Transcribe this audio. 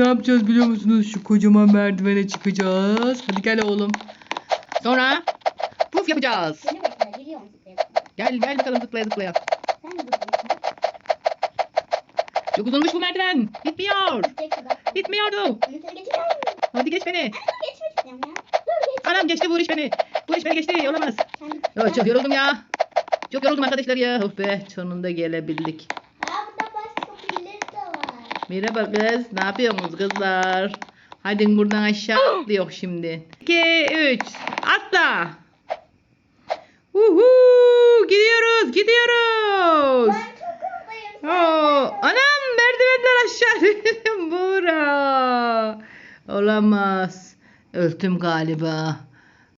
ne yapacağız biliyor musunuz? Şu kocaman merdivene çıkacağız. Hadi gel oğlum. Sonra puf yapacağız. Beni bekle geliyorum zıplayalım. Gel gel bakalım zıplaya zıplaya. Sen de zıplıyorsun. Çok uzunmuş bu merdiven. Bitmiyor. Bitmiyordu. Hadi geç beni. Anam geçti bu iş beni. Bu iş beni geçti. Olamaz. Sen çok yoruldum ya. Çok yoruldum arkadaşlar ya. Oh be sonunda gelebildik. Merhaba kız. Ne yapıyorsunuz kızlar? Hadi buradan aşağı atlıyor şimdi. 2, 3. Atla. Uhu, gidiyoruz, gidiyoruz. Ben çok. Oo, anam merdivenler aşağı. Bura. Olamaz. Öldüm galiba.